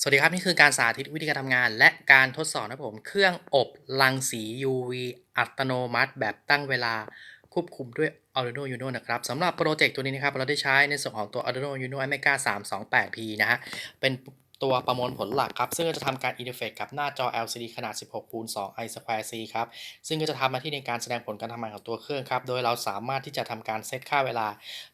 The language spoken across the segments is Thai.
สวัสดีครับ นี่คือการสาธิตวิธีการทำงาน และการทดสอบนะครับผมเครื่องอบรังสี UV อัตโนมัติ แบบตั้งเวลาควบคุมด้วย Arduino Uno นะครับสำหรับโปรเจกต์ตัวนี้นะครับ เราได้ใช้ในส่วนของตัว Arduino Uno Omega 328P นะฮะเป็น ตัวประมวลผลหลักครับ ซึ่งก็จะทำการอินเทอร์เฟซกับหน้าจอ LCD ขนาด 16คูณ2 i square c ครับ ซึ่งก็จะทำหน้าที่ในการแสดงผลการทำงานของตัวเครื่องครับ โดยเราสามารถที่จะทำการเซตค่าเวลา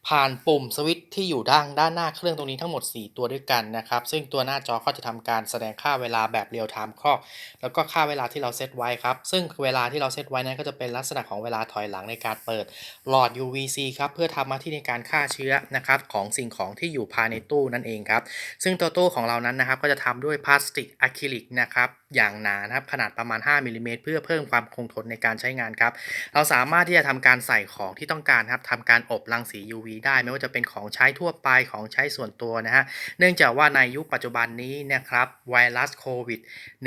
ผ่านปุ่มสวิตช์ที่อยู่ด้านด้านหน้าเครื่องตรงนี้ทั้งหมด 4 ตัวด้วยกันนะครับ ซึ่งตัวหน้าจอก็จะทำการแสดงค่าเวลาแบบเรียลไทม์คล็อกแล้วก็ค่าเวลาที่เราเซตไว้ครับ ซึ่งเวลาที่เราเซตไว้นั้นก็จะเป็นลักษณะของเวลาถอยหลังในการเปิดหลอด UVC ครับเพื่อทำหน้าที่ในการฆ่าเชื้อนะครับของสิ่งของที่อยู่ภายในตู้นั่นเองครับ ซึ่งตัวตู้ของเรานั้นนะครับก็จะทำด้วยพลาสติกอะคริลิกนะครับอย่างหนานะครับขนาดประมาณ 5มิลลิเมตรเพื่อเพิ่มความคงทนในการใช้งานครับเราสามารถที่จะทำการใส่ของที่ต้องการครับทำการอบรังสี UV ได้ไม่ว่าจะเป็นของใช้ทั่วไปของใช้ส่วนตัวนะฮะเนื่องจากว่าในยุคปัจจุบันนี้นะครับไวรัสโควิด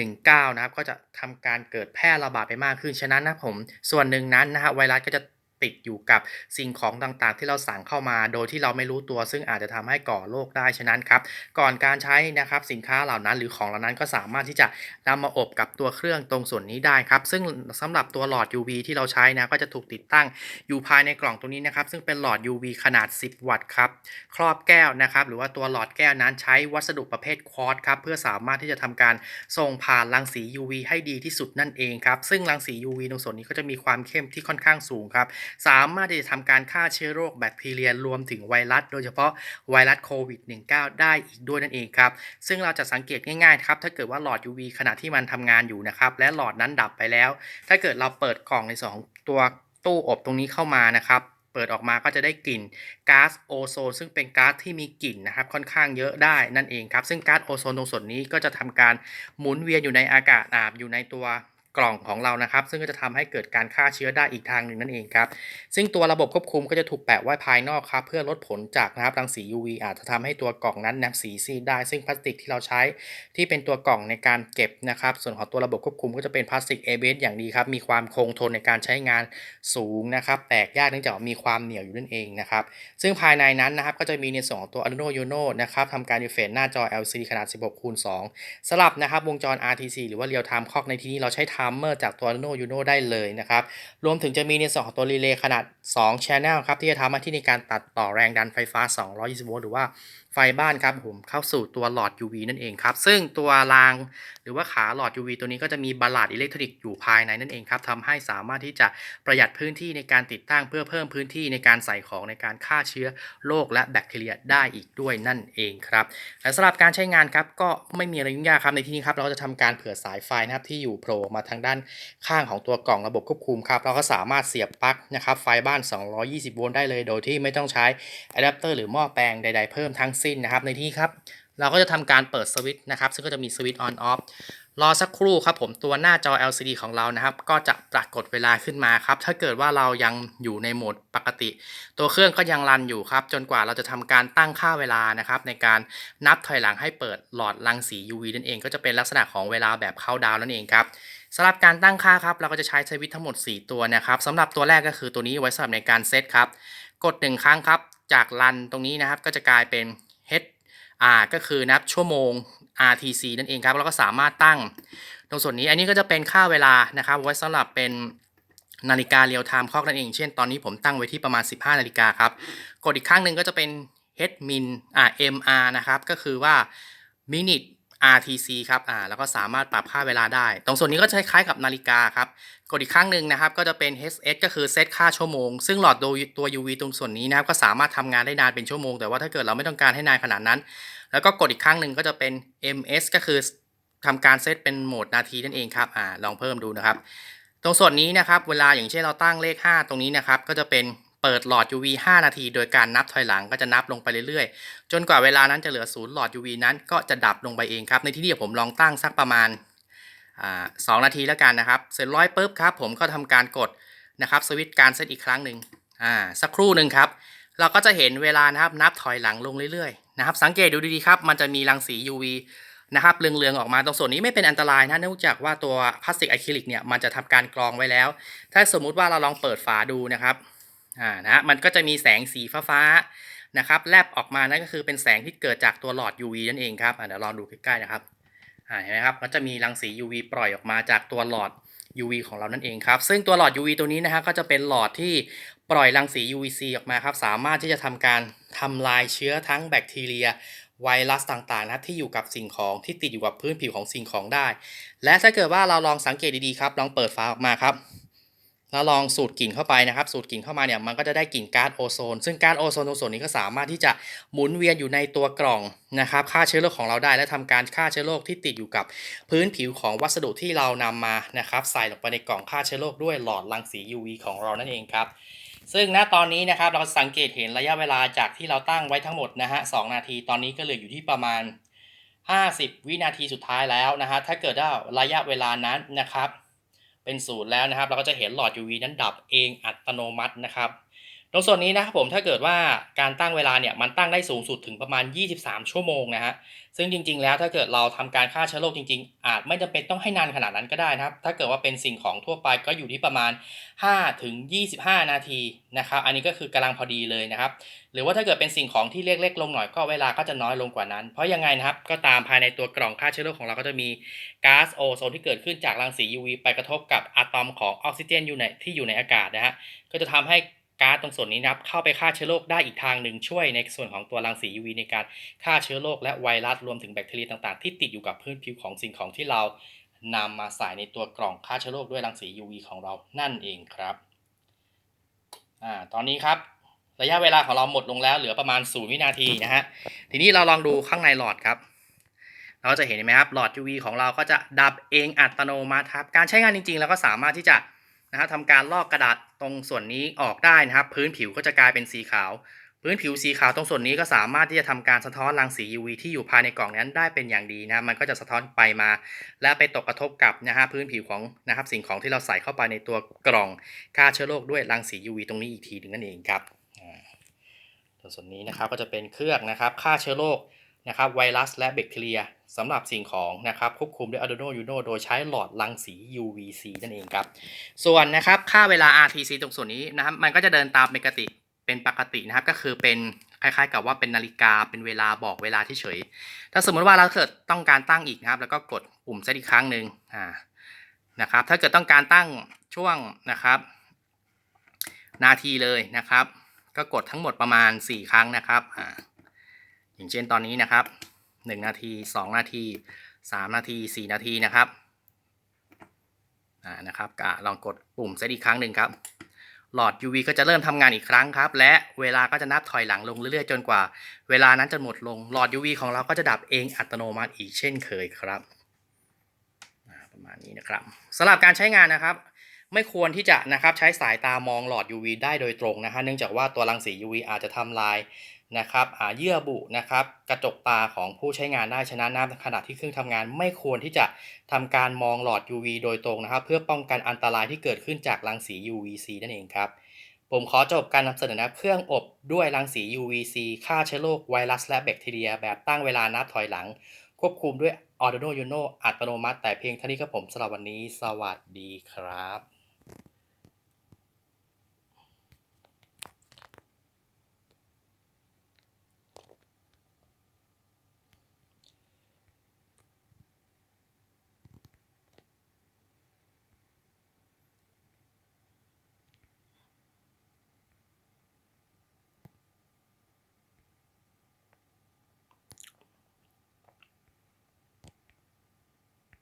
19 นะครับก็จะทำการเกิดแพร่ระบาดไปมากขึ้นฉะนั้นนะผมส่วนหนึ่งนั้นนะฮะไวรัสก็จะ ติดอยู่กับสิ่งของต่างๆ ที่เราสั่งเข้ามา โดยที่เราไม่รู้ตัว ซึ่งอาจจะทำให้ก่อโรคได้ฉะนั้นครับ ก่อนการใช้นะครับสินค้าเหล่านั้น หรือของเหล่านั้นก็สามารถที่จะนำมาอบกับตัวเครื่องตรงส่วนนี้ได้ครับ ซึ่งสำหรับตัวหลอด UV ที่เราใช้นะก็จะถูกติดตั้งอยู่ภายในกล่องตรงนี้นะครับซึ่งเป็นหลอด UV ขนาด 10 วัตต์ครับครอบแก้วนะครับหรือว่าตัวหลอดแก้วนั้นใช้วัสดุประเภทควอตครับเพื่อสามารถที่จะทำการส่งผ่านรังสี UV ให้ดีที่สุดนั่นเองครับซึ่งรังสี UV ตรงส่วนนี้ก็จะมีความเข้มที่ค่อนข้างสูงครับสามารถที่จะทำการฆ่าเชื้อโรคแบคทีเรียรวมถึงไวรัส โดยเฉพาะไวรัสโควิด -19 ได้อีกด้วยนั่นเองครับ ซึ่งเราจะสังเกตง่ายๆครับ ถ้าเกิดว่าหลอด UV ขณะที่มันทำงานอยู่นะครับ และหลอดนั้นดับไปแล้ว ถ้าเกิดเราเปิดกล่องในสองตัวตู้อบตรงนี้เข้ามานะครับเปิดออกมาก็จะได้กลิ่นก๊าซโอโซนซึ่งเป็นก๊าซที่มีกลิ่นนะครับค่อนข้างเยอะได้นั่นเองครับ ซึ่งก๊าซโอโซนตรงส่วนนี้ก็จะทำการหมุนเวียนอยู่ในอากาศอาบอยู่ในตัว กล่องของเรานะครับ ซึ่งก็จะทำให้เกิดการฆ่าเชื้อได้อีกทางหนึ่งนั่นเองครับ ซึ่งตัวระบบควบคุมก็จะถูกแปะไว้ภายนอกครับ เพื่อลดผลจากนะครับรังสี UV อาจจะทำให้ตัวกล่องนั้นนะสีซีดได้ ซึ่งพลาสติกที่เราใช้ที่เป็นตัวกล่องในการเก็บนะครับ ส่วนของตัวระบบควบคุมก็จะเป็นพลาสติก ABS อย่างดีครับมีความคงทนในการใช้งานสูงนะครับแตกยากเนื่องจากมีความเหนียวอยู่นั่นเองนะครับซึ่งภายในนั้นนะครับก็จะมีในส่วนของตัว Arduino Uno นะครับทำการอิเฟซหน้าจอ LCD ขนาด 16คูณ2สลับนะครับวงจร RTC หรือว่า Real Time Clock ในที่นี้เราใช้ัมเมอร์จากตัว Arduino Uno ได้เลยนะครับ รวมถึงจะมีในส่วนของตัวรีเลย์ขนาด 2 Channel ครับ ที่จะทำหน้าที่ในการตัดต่อแรงดันไฟฟ้า 220 โวลต์หรือว่า ไฟบ้านครับผมเข้าสู่ตัวหลอด UV นั่นเองครับ ซึ่งตัวรางหรือว่าขาหลอด UV ตัวนี้ก็จะมีบาลาดอิเล็กทรอนิกส์อยู่ภายในนั่นเองครับทำให้สามารถที่จะประหยัดพื้นที่ในการติดตั้งเพื่อเพิ่มพื้นที่ในการใส่ของในการฆ่าเชื้อโรคและแบคทีเรียได้อีกด้วยนั่นเองครับและสำหรับการใช้งานครับก็ไม่มีอะไรยุ่งยากครับในที่นี้ครับเราจะทำการเผื่อสายไฟนะครับที่อยู่โผล่มาทางด้านข้างของตัวกล่องระบบควบคุมครับเราก็สามารถเสียบปลั๊กนะครับไฟบ้าน 220 โวลต์ได้เลย โดยที่ไม่ต้องใช้อะแดปเตอร์หรือหม้อแปลงใด ๆ เพิ่มทั้งสิ้นนะครับ ในที่ครับ เราก็จะทำการเปิดสวิตช์นะครับ ซึ่งก็จะมีสวิตช์ออนออฟรอสักครู่ครับผมตัวหน้าจอ LCD ของเรานะครับ ก็จะปรากฏเวลาขึ้นมาครับ ถ้าเกิดว่าเรายังอยู่ในโหมดปกติ ตัวเครื่องก็ยังรันอยู่ครับ จนกว่าเราจะทำการตั้งค่าเวลานะครับ ในการนับถอยหลังให้เปิดหลอดรังสี UV นั่นเองก็จะเป็นลักษณะของเวลาแบบเข้าดาวน์นั่นเองครับสำหรับการตั้งค่าครับ เราก็จะใช้สวิตช์ทั้งหมด 4 ตัวนะครับสำหรับตัวแรกก็คือตัวนี้ไว้สำหรับในการเซตครับกด 1 ครั้งครับ จากรันตรงนี้นะครับก็จะกลายเป็น H R ก็คือนับชั่วโมง RTC นั่นเองครับแล้วก็สามารถตั้ง ตรงส่วนนี้อันนี้ก็จะเป็นค่าเวลานะครับไว้สำหรับเป็นนาฬิกาเรียลไทม์คล็อกนั่นเอง เช่นตอนนี้ผมตั้งไว้ที่ประมาณ 15 นาฬิกาครับ กดอีกข้างหนึ่งก็จะเป็น H min อ่า MR นะครับ ก็คือว่า minute RTC ครับอ่าแล้วก็สามารถปรับค่าเวลาได้ ตรงส่วนนี้ก็จะคล้ายๆกับนาฬิกาครับ กดอีกครั้งหนึ่งนะครับ ก็จะเป็น HS ก็คือเซตค่าชั่วโมง ซึ่งหลอดตัว UV ตรงส่วนนี้นะครับก็สามารถทำงานได้นานเป็นชั่วโมง แต่ว่าถ้าเกิดเราไม่ต้องการให้นานขนาดนั้น แล้วก็กดอีกครั้งหนึ่งก็จะเป็น MS ก็คือทำการเซตเป็นโหมดนาทีนั่นเองครับอ่าลองเพิ่มดูนะครับ ตรงส่วนนี้นะครับ เวลาอย่างเช่นเราตั้งเลข 5 ตรงนี้นะครับ ก็จะเป็น เปิดหลอด UV 5 นาที โดยการนับถอยหลังก็จะนับลงไปเรื่อยๆ จนกว่าเวลานั้นจะเหลือศูนย์หลอด UV นั้นก็จะดับลงไปเองครับ ในที่นี้ผมลองตั้งสักประมาณสองนาทีแล้วกันนะครับ เสร็จร้อยปุ๊บครับ ผมก็ทำการกดนะครับสวิตช์การเซตอีกครั้งหนึ่งอ่าสักครู่หนึ่งครับ เราก็จะเห็นเวลานะครับนับถอยหลังลงเรื่อยๆนะครับ สังเกตดูดีๆครับ มันจะมีรังสี UV นะครับเรืองๆออกมาตรงส่วนนี้ไม่เป็นอันตรายนะเนื่องจากว่าตัวพลาสติกอะคริลิกเนี่ยมันจะทำการกรองไว้แล้ว ถ้าสมมุติว่าเราลองเปิดฝาดูนะครับ อ่านะมันก็จะมีแสงสีฟ้าๆนะครับแลบออกมานั่นก็คือเป็นแสงที่เกิดจากตัวหลอด UV นั่นเองครับเดี๋ยวลองดูใกล้ๆนะครับอ่าเห็นไหมครับก็จะมีรังสี UV ปล่อยออกมาจากตัวหลอด UV ของเรานั่นเองครับ ซึ่งตัวหลอด UV ตัวนี้นะฮะก็จะเป็นหลอดที่ปล่อยรังสี UVC ออกมาครับ สามารถที่จะทำการทำลายเชื้อทั้งแบคทีเรีย ไวรัสต่างๆนะที่อยู่กับสิ่งของที่ติดอยู่กับพื้นผิวของสิ่งของได้ และถ้าเกิดว่าเราลองสังเกตดีๆครับ ลองเปิดฝาออกมาครับ แล้วลองสูดกลิ่นเข้าไปนะครับ สูดกลิ่นเข้ามาเนี่ยมันก็จะได้กลิ่นก๊าซโอโซน ซึ่งก๊าซโอโซนตรงส่วนนี้ก็สามารถที่จะหมุนเวียนอยู่ในตัวกล่องนะครับฆ่าเชื้อโรคของเราได้ และทำการฆ่าเชื้อโรคที่ติดอยู่กับพื้นผิวของวัสดุที่เรานำมานะครับใส่ลงไปในกล่องฆ่าเชื้อโรคด้วยหลอดรังสี UV ของเรานั่นเองครับซึ่งณตอนนี้นะครับเราสังเกตเห็นระยะเวลาจากที่เราตั้งไว้ทั้งหมดนะฮะสนาทีตอนนี้ก็เหลืออยู่ที่ประมาณ 50 วินาทีสุดท้ายแล้วนะฮะถ้าเกิดว่าระยะเวลานั้นนะครับ เป็นศูนย์แล้วนะครับ เราก็จะเห็นหลอด UV นั้นดับเองอัตโนมัตินะครับ ตรงส่วนนี้นะครับผมถ้าเกิดว่าการตั้งเวลาเนี่ยมันตั้งได้สูงสุดถึงประมาณ 23 ชั่วโมงนะฮะซึ่งจริง ๆ แล้วถ้าเกิดเราทำการฆ่าเชื้อโรคจริง ๆ อาจไม่จำเป็นต้องให้นานขนาดนั้นก็ได้นะครับ ถ้าเกิดว่าเป็นสิ่งของทั่วไปก็อยู่ที่ประมาณ5ถึง25 นาทีนะครับอันนี้ก็คือกำลังพอดีเลยนะครับ หรือว่าถ้าเกิดเป็นสิ่งของที่เล็กๆลงหน่อยก็เวลาก็จะน้อยลงกว่านั้น เพราะยังไงนะครับก็ตามภายในตัวกล่องฆ่าเชื้อโรคของเราก็จะมีก๊าซโอโซนที่เกิดขึ้นจากรังสี UV ไปกระทบกับอะตอมของออกซิเจนอยู่ในที่อยู่ในอากาศนะฮะก็จะทำให้ ก๊าซตรงส่วนนี้นะครับเข้าไปฆ่าเชื้อโรคได้อีกทางหนึ่งช่วยในส่วนของตัวรังสี UV ในการฆ่าเชื้อโรคและไวรัสรวมถึงแบคทีเรียต่างๆ ที่ติดอยู่กับพื้นผิวของสิ่งของที่เรานำมาใส่ในตัวกล่องฆ่าเชื้อโรคด้วยรังสี UV ของเรานั่นเองครับอ่าตอนนี้ครับระยะเวลาของเราหมดลงแล้วเหลือประมาณ 0 วินาทีนะฮะทีนี้เราลองดูข้างในหลอดครับ เราจะเห็นไหมครับหลอด UV ของเราก็จะดับเองอัตโนมัติครับการใช้งานจริงๆเราก็สามารถที่จะ นะครับทำการลอกกระดาษตรงส่วนนี้ออกได้นะครับ พื้นผิวก็จะกลายเป็นสีขาว พื้นผิวสีขาวตรงส่วนนี้ก็สามารถที่จะทำการสะท้อนรังสี UV ที่อยู่ภายในกล่องนั้นได้เป็นอย่างดีนะมันก็จะสะท้อนไปมา และไปตกกระทบกับนะฮะพื้นผิวของนะครับสิ่งของที่เราใส่เข้าไปในตัวกล่องฆ่าเชื้อโรคด้วยรังสี UV ตรงนี้อีกทีหนึงนั่นเองครับตัวส่วนนี้นะครับก็จะเป็นเครื่องนะครับฆ่าเชื้อโรค นะครับไวรัสและแบคทีเรียสำหรับสิ่งของนะครับควบคุมด้วย Arduino Uno โดยใช้หลอดรังสี UVC นั่นเองครับ ส่วนนะครับค่าเวลา RTC ตรงส่วนนี้นะครับมันก็จะเดินตามปกติเป็นปกตินะครับก็คือเป็นคล้ายๆ กับว่าเป็นนาฬิกาเป็นเวลาบอกเวลาที่เฉย ถ้าสมมติว่าเราเกิดต้องการตั้งอีกนะครับ แล้วก็กดปุ่มเซตอีกครั้งหนึ่งอ่านะครับ ถ้าเกิดต้องการตั้งช่วงนะครับ นาทีเลยนะครับ ก็กดทั้งหมดประมาณ 4 ครั้งนะครับอ่า อย่างเช่นตอนนี้นะครับ 1 นาที 2 นาที 3 นาที 4 นาทีนะครับอ่านะครับกะลองกดปุ่มเซตอีกครั้งหนึ่งครับ หลอด UV ก็จะเริ่มทำงานอีกครั้งครับ และเวลาก็จะนับถอยหลังลงเรื่อยๆ จนกว่า เวลานั้นจะหมดลง หลอด UV ของเราก็จะดับเองอัตโนมัติอีกเช่นเคยครับประมาณนี้นะครับสำหรับการใช้งานนะครับ ไม่ควรที่จะนะครับใช้สายตามองหลอด UV ได้โดยตรงนะฮะเนื่องจากว่าตัวรังสี UV อาจจะทำลาย นะครับเยื่อบุนะครับกระจกตาของผู้ใช้งานได้ฉะนั้นนะขณะที่เครื่องทำงานไม่ควรที่จะทำการมองหลอด UV โดยตรงนะครับ เพื่อป้องกันอันตรายที่เกิดขึ้นจากรังสี UVC นั่นเองครับผมขอจบการนำเสนอนะเครื่องอบด้วยรังสี UVC ฆ่าเชื้อโรคไวรัสและแบคทีเรีย แบบตั้งเวลานับถอยหลัง ควบคุมด้วย Arduino Uno อัตโนมัติ แต่เพียงเท่านี้ครับผมสำหรับวันนี้ สวัสดีครับ